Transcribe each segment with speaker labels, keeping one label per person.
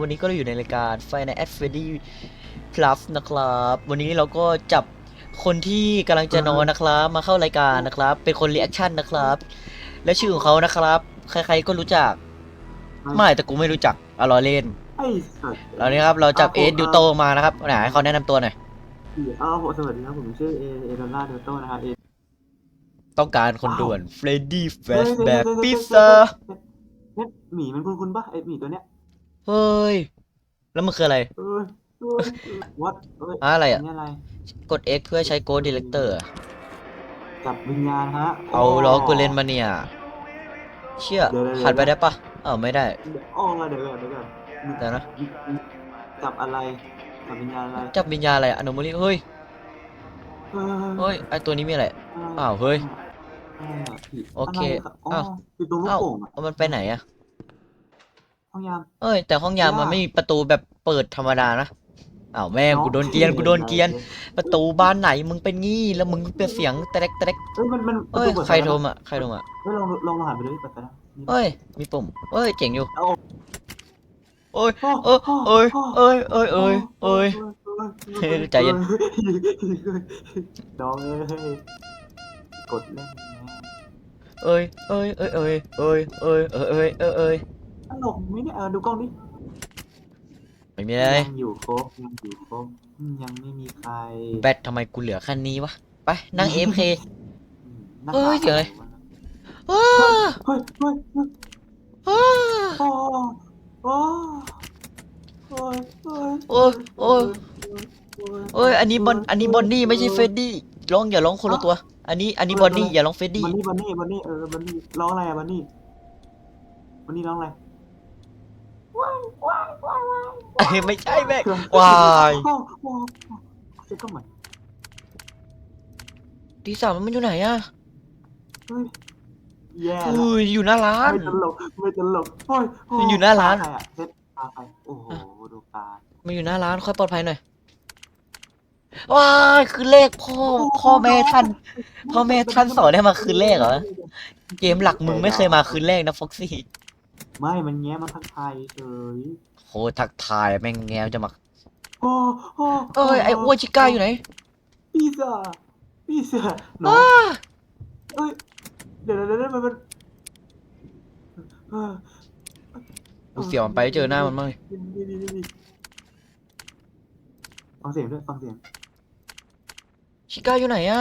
Speaker 1: วันนี้ก็อยู่ในรายการ f i n a l f r e d d y Plus นะครับ วันนี้เราก็จับคนที่กำลังจะนอนนะครับ มาเข้ารายการนะครับ เป็นคนรีแอคชั่นนะครับ และชื่อของเขานะครับ ใครๆก็รู้จัก ไม่แต่กูไม่รู้จักเอาล้อเล่น
Speaker 2: ไอ้สัตว์
Speaker 1: แล้วนี้ครับเราจับ
Speaker 2: ครับ
Speaker 1: เอ
Speaker 2: ผม
Speaker 1: สดิวโตมานะครับไหนให้เขาแนะนำตัวหน่อย
Speaker 2: อ้าวผมสวัสดีครับผมชื่อเอเอดอลล่าเดลโต้นะครับเอ
Speaker 1: ต้องการคนด่วนเฟรดดี้แฟสแบ
Speaker 2: เฮ้
Speaker 1: บ
Speaker 2: ยเฮ้ยเฮ้ย
Speaker 1: พิซซ่า
Speaker 2: เนี่ยหมีมันคุ้นคุ้นๆปะไอหมีตัวเนี้ย
Speaker 1: เฮ้ย แล้วมันคืออะไร
Speaker 2: เออเออวัดเอ้ย
Speaker 1: อะอะไรอะ
Speaker 2: นี่อะไร
Speaker 1: กด X เพื่อใช้ Ghost Director อะ
Speaker 2: จับวิญญาณฮะ
Speaker 1: เอาล้อกูเล่นมาเนี่ย เชี่ย
Speaker 2: เดี๋ยวๆๆ
Speaker 1: หันไปได้ปะอ้าวไม่ได้
Speaker 2: อ๋อเดี๋ยวก่อนเดี๋ยวก่อน
Speaker 1: เดี๋ยวนะ
Speaker 2: จับอะไร จับวิญญาณอะไร
Speaker 1: จับวิญญาณอะไรอนุม l ลิเฮ้ยเฮ้ย ไอตัวนี้มีอะไร อ้าวเฮ้ย
Speaker 2: อะไระผี
Speaker 1: โอเคะ
Speaker 2: ไระอ๋อ
Speaker 1: อ้าว
Speaker 2: อยู่ตรงลูก
Speaker 1: อ้าว
Speaker 2: โป่งอะ
Speaker 1: เอามันไปไหนอะ
Speaker 2: ห้องยาม
Speaker 1: เอ้ย แต่ห้องยาม
Speaker 2: ว่ามั
Speaker 1: มันไม่มีประตูแบบเปิดธรรมดานะอ้าวแม่ง
Speaker 2: น้อง
Speaker 1: กูโดนเกรียนกูโดนเกรียน ประตูบ้านไหนมึงเป็นงี้แล้วมึงเป็นเสียงแตกแตก
Speaker 2: เฮ้ยมันมัน
Speaker 1: เอ้ย
Speaker 2: ประตูเปิด
Speaker 1: ใคร
Speaker 2: ไฟ
Speaker 1: โทร
Speaker 2: แล้วนะ
Speaker 1: มาใครโทรมา
Speaker 2: เฮ้ยลองลองลองหันไปดูดิเปิดไฟแล้วนี่
Speaker 1: เอ้ยมีปุ่มเอ้ยเจ๋งอยู่
Speaker 2: เอา
Speaker 1: โอ้ย
Speaker 2: โอ้
Speaker 1: เอ้ยเอ้ยเอ้ยเอ้ยเอ้ยเอ้ย
Speaker 2: เอ้ย
Speaker 1: ใจเย็น
Speaker 2: น้องเอ้ยกดเล่น
Speaker 1: เอ้ยเอ้ยเอ้ยเอ้ยเอ้ยเอ้ยเอ้ยเอ้ยเอ้ยเอ้ย
Speaker 2: ตลกไหมเนี่ยเออดูกล้องดิ
Speaker 1: ไม่มีอะไร
Speaker 2: ยังอยู่ครบยังอยู่ครบอืมยังไม่มีใคร
Speaker 1: แบตทำไมกูเหลือแค่นี้วะ ไป นั่ง AFK
Speaker 2: อืมหน้า
Speaker 1: เอ้ย
Speaker 2: ตา
Speaker 1: เดี๋ยวเลยอ้า
Speaker 2: เฮ้ยเฮ้ยเฮ้ย
Speaker 1: อ้า
Speaker 2: โอ้โอ้โอ้ยโอ้ย
Speaker 1: โอ้ยโอ้ยเอ้ยอันนี้บอนอันนี้บอนนี่ไม่ใช่เฟรดดี้ร้องอย่าร้องคนละตัว อันนี้อันนี้บอนนี่อย่าร้องเฟรดดี้
Speaker 2: บันนี่บันนี่บันนี่เออบันนี่ร้องอะไรอะบันนี่บันนี่ร้องอะไร
Speaker 1: เอ้ยไม่ใช่แม่งวาย
Speaker 2: โอ้โหเซ็ตก็เหมือน
Speaker 1: ตีสามมันอยู่ไหนอะ
Speaker 2: เฮ้ยแย่แล้ว
Speaker 1: อุ้ยอยู่หน้าร้าน
Speaker 2: ไม่ตลกไม่ตลกโอ้ยโมั
Speaker 1: นอยู่หน้าร้าน
Speaker 2: ตใคอะเซ็ตตาใครโอ้โหดูตา
Speaker 1: มันอยู่หน้าร้านค่อยปลอดภัยหน่อยว้ายคือเลขพ่อพ่อแม่ท่าน พ่อแม่ท่านสอนให้มาคืนเลขเหรอ เกมหลักมึงไม่เคยมาคืนเลขนะฟ็อกซี่
Speaker 2: ไม่มันแง้มันทักทายเฉย
Speaker 1: โหทักทายแม่งแง้วจะมา
Speaker 2: โอ้โอ้
Speaker 1: เอ้ยไอ้อ้วนชิก้าอยู่ไหน
Speaker 2: พิซซ่าพิซซ่าน้อง
Speaker 1: อ้า
Speaker 2: เอ้ยเดี๋ยวเดี๋ยวเดี๋ยวมันมันเออ
Speaker 1: กูเสียวมันไปเจอหน้ามันมั้ง
Speaker 2: นี่นี่นี่นี่ฟังเสียงด้วยฟังเสียง
Speaker 1: ชิก้าอยู่ไหนอะ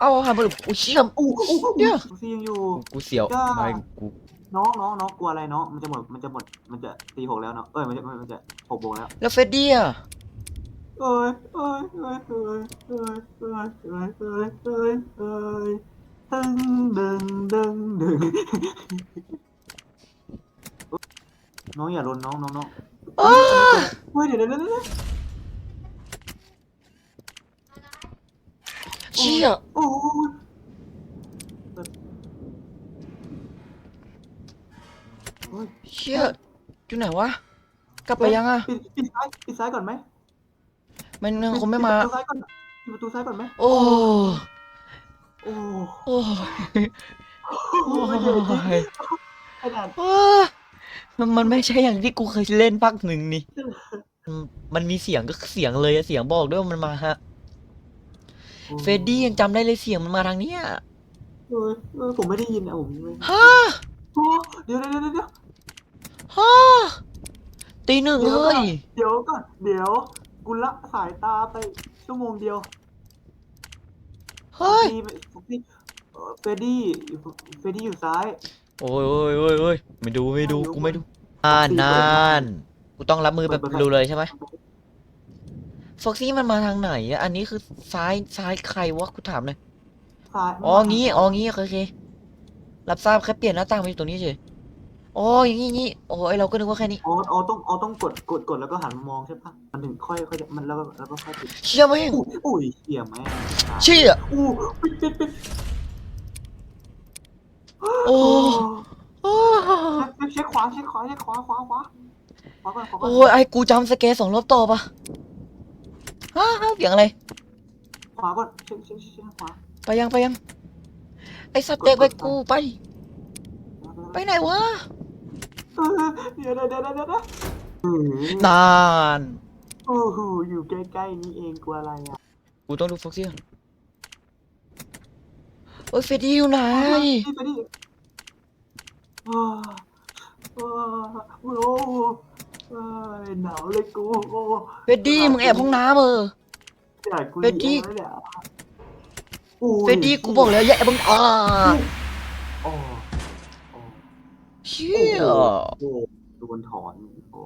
Speaker 1: เอ้าหันไปดูอุ้ยเชี่ยม
Speaker 2: อู้อู้อู้
Speaker 1: เนี่ย
Speaker 2: ฟังเสียงอยู่
Speaker 1: กูเสียว
Speaker 2: จ้า
Speaker 1: ไม่กู
Speaker 2: น้องน้องน้องกลัวอะไรน้องมันจะหมดมันจะหมดมันจะตีหกแล้วเนาะเอ้ยมันจะมันจะหกโมงแล้ว
Speaker 1: แล้วเฟรดดี้อะ
Speaker 2: เอ้ยเอ้ยเอ้ยเอ้ยเอ้ยเอ้ยเอ้ยเอ้ยเอ้ยเอ้ยดึงดึงดึงดึงน้องอย่าลนน้องน้องน้อง
Speaker 1: อ้า
Speaker 2: เฮ้ยเดี๋ยวเดี๋ยวเดี๋ยวเดี๋ยว
Speaker 1: เชี่ย
Speaker 2: โอ้ย
Speaker 1: เชี่ยอยู่ไหนวะ กลับไปยังอะ
Speaker 2: ปิดปิดซ้ายปิดซ้ายก่อนไหม
Speaker 1: มันยังคงไม่มา
Speaker 2: ปิดประตูซ้ายก่อนปิดประตูซ้ายก่อนไหม
Speaker 1: โอ้
Speaker 2: โอ้
Speaker 1: โอ้ย
Speaker 2: โห
Speaker 1: โอ้
Speaker 2: ไม่เดี๋ยวจริง
Speaker 1: ย
Speaker 2: ขนาด
Speaker 1: อ้ามันมันไม่ใช่อย่างที่กูเคยเล่นภาคหนึ่งนี่มันมันมีเสียงก็เสียงเลยอะเสียงบอกด้วยว่ามันมาฮะ เฟรดดี้ยังจำได้เลยเสียงมันมาทางเนี้ย
Speaker 2: เออเออผมไม่ได้ยินนะผมไม่
Speaker 1: ฮ่า
Speaker 2: โอ้ เดี๋ยวเดี๋ยวเดี๋ยวเดี๋ยว
Speaker 1: ฮ่าตีหนึ่ง
Speaker 2: เดี๋ยว
Speaker 1: เฮ้ย
Speaker 2: เดี๋ยวก่อนเดี๋ยวกูละสายตาไปชั่วโมงเดียว
Speaker 1: เฮ้ย
Speaker 2: ฟรดดี้เอ่อเฟรดดี้เฟรดดี้อยู่ซ้าย
Speaker 1: โอ้ยโอ้ยโอ้ยโอ้ยไม่ดูไม่ดูกูไม่ดูอ่านานกูต้องรับมือแบบรูเลยใช่ไหมฟ็อกซี่มันมาทางไหนอะอันนี้คือซ้ายซ้ายใครวะกูถามหน่อย
Speaker 2: ซ้าย
Speaker 1: อ๋องี้อ๋องี้โอเคโอเครับทราบแค่เปลี่ยนหน้าต่างมาอยู่ตรงนี้เฉย อ๋ออย่างงี้งี้โอ้ยเราก็นึกว่าแค่นี้
Speaker 2: อ๋ออ๋อต้องอ๋อต้องกดกดกดแล้วก็หันมามองใช่ปะมันถึงค่อยค่อยมันแล้วก็แล้วก็ค่อยปิด
Speaker 1: เชี่ยแม่ง
Speaker 2: อุ้ยอุ้ยเหี้ยแม่ง
Speaker 1: เชี่ย
Speaker 2: อู้ปิดปิดปิด
Speaker 1: โอ้โอ้
Speaker 2: เช็คเช็คขวาเช็คขวาเช็คขวาขวาขวาขวาก่อนขวาก่อน
Speaker 1: โอ้ยไอ้กูจำสเกลสองรอบต่อปะฮะเสียงอะไร
Speaker 2: ขวาก่อนเช็คเช็คเช็คเช็คขวา
Speaker 1: ไปยังไปยังไอ้สเต็กไปกูไป ไปไหนวะ
Speaker 2: เออเดี๋ยวเดี๋ยวเดี๋ยวเดี๋ยวเดี๋ยวอืม
Speaker 1: นาน
Speaker 2: โอ้โหอยู่ใกล้ๆนี่เองกลัวอะไรอะ
Speaker 1: กูต้องดูฟ็อกซี่ก่อนโอ้ยเฟรดดี้อยู่ไหน
Speaker 2: นี่ไปดิว้าวว้าวโอ้โหว้าวหนาวเลยกูโอ้
Speaker 1: เฟรดดี้มึงแอบห้องน้ำเออ
Speaker 2: อยากกู
Speaker 1: เฟรดดี้
Speaker 2: หนีแล้วเนี่ยอุ้ย
Speaker 1: เฟรดดี้กูบอกแล้วอย่าแอบมึงอ่า
Speaker 2: โอ้โอ้
Speaker 1: เชี่ย
Speaker 2: โอ้โดนถอน โอ้